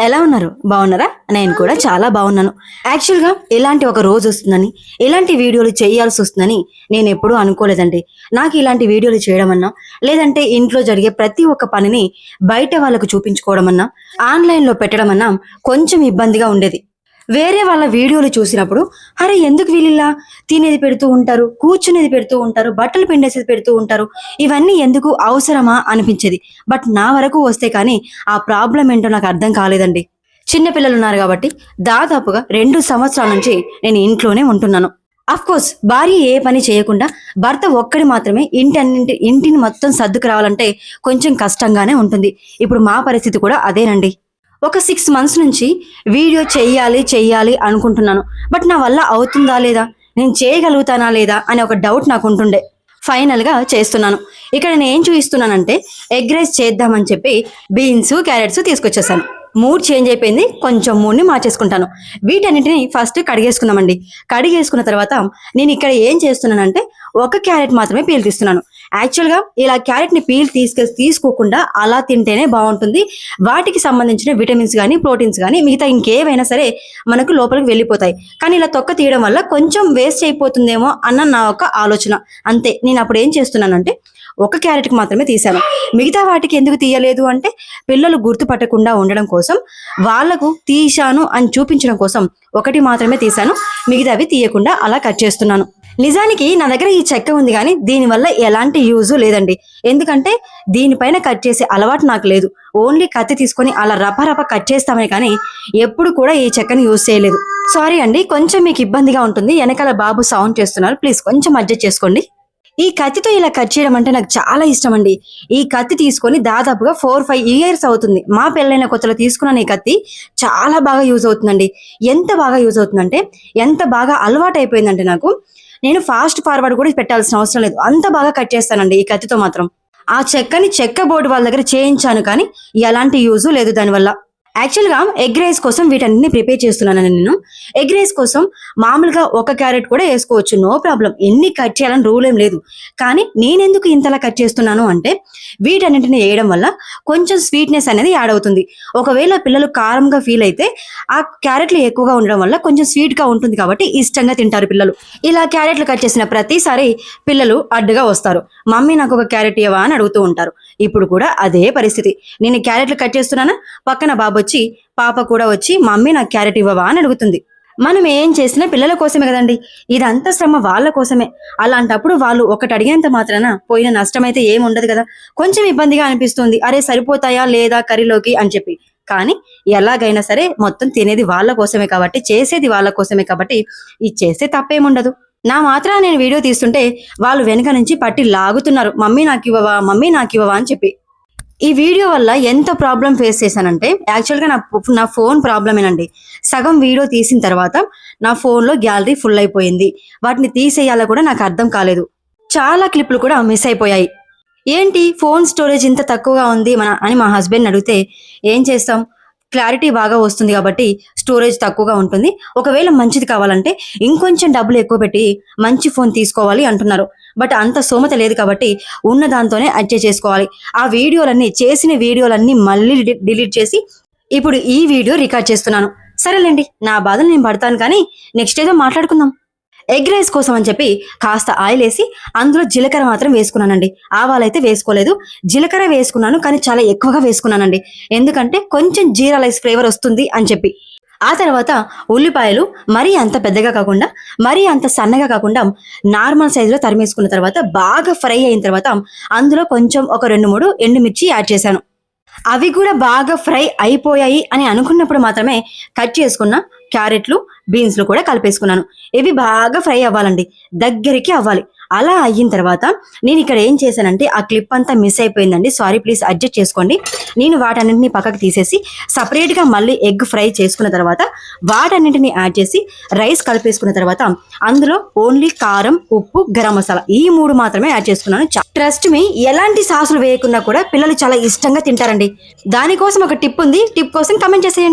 ఎలా ఉన్నారు? బాగున్నారా? నేను కూడా చాలా బాగున్నాను. యాక్చువల్గా ఇలాంటి ఒక రోజు వస్తుందని ఇలాంటి వీడియోలు చేయాల్సి వస్తుందని నేను ఎప్పుడూ అనుకోలేదండి. నాకు ఇలాంటి వీడియోలు చేయడం అన్నా లేదంటే ఇంట్లో జరిగే ప్రతి ఒక్క పనిని బయట వాళ్ళకు చూపించుకోవడం అన్నా ఆన్లైన్లో పెట్టడం అన్నా కొంచెం ఇబ్బందిగా ఉండేది. వేరే వాళ్ళ వీడియోలు చూసినప్పుడు అరే ఎందుకు వీళ్ళిలా తినేది పెడుతూ ఉంటారు కూర్చునేది పెడుతూ ఉంటారు బట్టలు పిండేసేది పెడుతూ ఉంటారు ఇవన్నీ ఎందుకు అవసరమా అనిపించేది. బట్ నా వరకు వస్తే కానీ ఆ ప్రాబ్లం ఏంటో నాకు అర్థం కాలేదండి. చిన్నపిల్లలు ఉన్నారు కాబట్టి దాదాపుగా రెండు సంవత్సరాల నుంచి నేను ఇంట్లోనే ఉంటున్నాను. కోర్స్ భార్య ఏ పని చేయకుండా భర్త ఒక్కడి మాత్రమే ఇంటి అన్నింటి ఇంటిని మొత్తం సర్దుకు రావాలంటే కొంచెం కష్టంగానే ఉంటుంది. ఇప్పుడు మా పరిస్థితి కూడా అదేనండి. ఒక సిక్స్ మంత్స్ నుంచి వీడియో చెయ్యాలి చెయ్యాలి అనుకుంటున్నాను. బట్ నా వల్ల అవుతుందా లేదా? నేను చేయగలుగుతానా లేదా? అనే ఒక డౌట్ నాకు ఉంటుండే. ఫైనల్గా చేస్తున్నాను. ఇక్కడ నేను ఏం చూపిస్తున్నానంటే ఎగ్ రైస్ చేద్దామని చెప్పి బీన్స్ క్యారెట్స్ తీసుకొచ్చేసాను. మూడ్ చేంజ్ అయిపోయింది. కొంచెం మూడ్ని మార్చేసుకుంటాను. వీటన్నిటిని ఫస్ట్ కడిగేసుకుందామండి. కడిగేసుకున్న తర్వాత నేను ఇక్కడ ఏం చేస్తున్నానంటే ఒక క్యారెట్ మాత్రమే పీల్ తీస్తున్నాను యాక్చువల్గా ఇలా క్యారెట్ని పీల్ తీసుకె తీసుకోకుండా అలా తింటేనే బాగుంటుంది వాటికి సంబంధించిన విటమిన్స్ కానీ ప్రోటీన్స్ కానీ మిగతా ఇంకేవైనా సరే మనకు లోపలికి వెళ్ళిపోతాయి. కానీ ఇలా తొక్క తీయడం వల్ల కొంచెం వేస్ట్ అయిపోతుందేమో అన్న నా ఒక ఆలోచన. అంతే. నేను అప్పుడు ఏం చేస్తున్నానంటే ఒక క్యారెట్కి మాత్రమే తీశాను మిగతా వాటికి ఎందుకు తీయలేదు అంటే పిల్లలు గుర్తుపట్టకుండా ఉండడం కోసం వాళ్ళకు తీశాను అని చూపించడం కోసం ఒకటి మాత్రమే తీశాను. మిగతావి తీయకుండా అలా కట్ చేస్తున్నాను. నిజానికి నా దగ్గర ఈ చెక్క ఉంది కానీ దీనివల్ల ఎలాంటి యూజ్ లేదండి. ఎందుకంటే దీనిపైన కట్ చేసే అలవాటు నాకు లేదు. ఓన్లీ కత్తి తీసుకొని అలా రపరప కట్ చేస్తామే కానీ ఎప్పుడు కూడా ఈ చెక్కని యూజ్ చేయలేదు. సారీ అండి కొంచెం మీకు ఇబ్బందిగా ఉంటుంది. వెనకాల బాబు సౌండ్ చేస్తున్నారు. ప్లీజ్ కొంచెం అడ్జస్ట్ చేసుకోండి. ఈ కత్తితో ఇలా కట్ చేయడం అంటే నాకు చాలా ఇష్టం అండి ఈ కత్తి తీసుకొని దాదాపుగా ఫోర్ ఫైవ్ ఇయర్స్ అవుతుంది. మా పెళ్ళైన కొత్తలో తీసుకున్నాను ఈ కత్తి చాలా బాగా యూజ్ అవుతుందండి. ఎంత బాగా యూజ్ అవుతుందంటే ఎంత బాగా అలవాటు అయిపోయిందంటే నాకు నేను ఫాస్ట్ ఫార్వర్డ్ కూడా పెట్టాల్సిన అవసరం లేదు. అంత బాగా కట్ చేస్తానండి ఈ కత్తితో మాత్రం. ఆ చెక్కని చెక్క బోర్డు వాళ్ళ దగ్గర చేయించాను కానీ ఎలాంటి యూజు లేదు దానివల్ల. యాక్చువల్గా ఎగ్ రైస్ కోసం వీటన్ని ప్రిపేర్ చేస్తున్నాను నేను. ఎగ్ రైస్ కోసం మామూలుగా ఒక క్యారెట్ కూడా వేసుకోవచ్చు నో ప్రాబ్లం ఎన్ని కట్ చేయాలని రూల్ ఏం లేదు. కానీ నేను ఎందుకు ఇంతలా కట్ చేస్తున్నాను అంటే వీటన్నింటిని వేయడం వల్ల కొంచెం స్వీట్నెస్ అనేది యాడ్ అవుతుంది. ఒకవేళ పిల్లలు కారంగా ఫీల్ అయితే ఆ క్యారెట్లు ఎక్కువగా ఉండడం వల్ల కొంచెం స్వీట్గా ఉంటుంది కాబట్టి ఇష్టంగా తింటారు పిల్లలు. ఇలా క్యారెట్లు కట్ చేసిన ప్రతిసారి పిల్లలు అడ్డుగా వస్తారు. మమ్మీ నాకు ఒక క్యారెట్ ఇవ్వవా అని అడుగుతూ ఉంటారు. ఇప్పుడు కూడా అదే పరిస్థితి. నేను క్యారెట్లు కట్ చేస్తున్నానా? పక్కన బాబు వచ్చి పాప కూడా వచ్చి మమ్మీ నాకు క్యారెట్ ఇవ్వవా? అని అడుగుతుంది. మనం ఏం చేసినా పిల్లల కోసమే కదండి. ఇదంతా శ్రమ వాళ్ళ కోసమే. అలాంటప్పుడు వాళ్ళు ఒకటి అడిగేంత మాత్రాన పోయిన నష్టం అయితే ఏం ఉండదు కదా. కొంచెం ఇబ్బందిగా అనిపిస్తుంది. అరే సరిపోతాయా లేదా కర్రీలోకి? అని చెప్పి. కానీ ఎలాగైనా సరే మొత్తం తినేది వాళ్ళ కోసమే కాబట్టి చేసేది వాళ్ళ కోసమే కాబట్టి ఇది చేస్తే తప్పేముండదు. నా మాత్రం నేను వీడియో తీస్తుంటే వాళ్ళు వెనక నుంచి పట్టి లాగుతున్నారు. మమ్మీ నాకు ఇవ్వవా? మమ్మీ నాకు ఇవ్వవా? అని చెప్పి. ఈ వీడియో వల్ల ఎంత ప్రాబ్లం ఫేస్ చేశానంటే యాక్చువల్గా నా నా ఫోన్ ప్రాబ్లమేనండి సగం వీడియో తీసిన తర్వాత నా ఫోన్లో గ్యాలరీ ఫుల్ అయిపోయింది. వాటిని తీసేయాలో కూడా నాకు అర్థం కాలేదు. చాలా క్లిప్లు కూడా మిస్ అయిపోయాయి. ఏంటి? ఫోన్ స్టోరేజ్ ఇంత తక్కువగా ఉంది మన అని మా హస్బెండ్ అడిగితే ఏం చేస్తాం? క్లారిటీ బాగా వస్తుంది కాబట్టి స్టోరేజ్ తక్కువగా ఉంటుంది. ఒకవేళ మంచిది కావాలంటే ఇంకొంచెం డబ్బులు ఎక్కువ పెట్టి మంచి ఫోన్ తీసుకోవాలి అంటున్నారు. బట్ అంత సోమత లేదు కాబట్టి ఉన్న దాంతోనే అడ్జస్ట్ చేసుకోవాలి. ఆ వీడియోలన్నీ చేసిన వీడియోలన్నీ మళ్ళీ డిలీట్ చేసి ఇప్పుడు ఈ వీడియో రికార్డ్ చేస్తున్నాను. సరేలేండి నా బాధలు నేను పడతాను కానీ నెక్స్ట్ ఏదో మాట్లాడుకుందాం. ఎగ్ రైస్ కోసం అని చెప్పి కాస్త ఆయిల్ వేసి అందులో జీలకర్ర మాత్రం వేసుకున్నానండి. ఆవాలైతే వేసుకోలేదు. జీలకర్ర వేసుకున్నాను కానీ చాలా ఎక్కువగా వేసుకున్నానండి. ఎందుకంటే కొంచెం జీరా రైస్ ఫ్లేవర్ వస్తుంది అని చెప్పి. ఆ తర్వాత ఉల్లిపాయలు మరీ అంత పెద్దగా కాకుండా మరీ అంత సన్నగా కాకుండా నార్మల్ సైజులో తరిమేసుకున్న తర్వాత బాగా ఫ్రై అయిన తర్వాత అందులో కొంచెం ఒక రెండు మూడు ఎండుమిర్చి యాడ్ చేశాను. అవి కూడా బాగా ఫ్రై అయిపోయాయి అని అనుకున్నప్పుడు మాత్రమే కట్ చేసుకున్న క్యారెట్లు బీన్స్లు కూడా కలిపేసుకున్నాను. ఇవి బాగా ఫ్రై అవ్వాలండి. దగ్గరికి అవ్వాలి. అలా అయిన తర్వాత నేను ఇక్కడ ఏం చేశానంటే ఆ క్లిప్ అంతా మిస్ అయిపోయిందండి. సారీ ప్లీజ్ అడ్జస్ట్ చేసుకోండి. నేను వాటన్నింటిని పక్కకు తీసేసి సపరేట్గా మళ్ళీ ఎగ్ ఫ్రై చేసుకున్న తర్వాత వాటన్నింటిని యాడ్ చేసి రైస్ కలిపేసుకున్న తర్వాత అందులో ఓన్లీ కారం ఉప్పు గరం మసాలా ఈ మూడు మాత్రమే యాడ్ చేసుకున్నాను. ట్రస్ట్ మీ ఎలాంటి సాసులు వేయకున్నా కూడా పిల్లలు చాలా ఇష్టంగా తింటారండి. దానికోసం ఒక టిప్ ఉంది. టిప్ కోసం కమెంట్ చేసేయండి.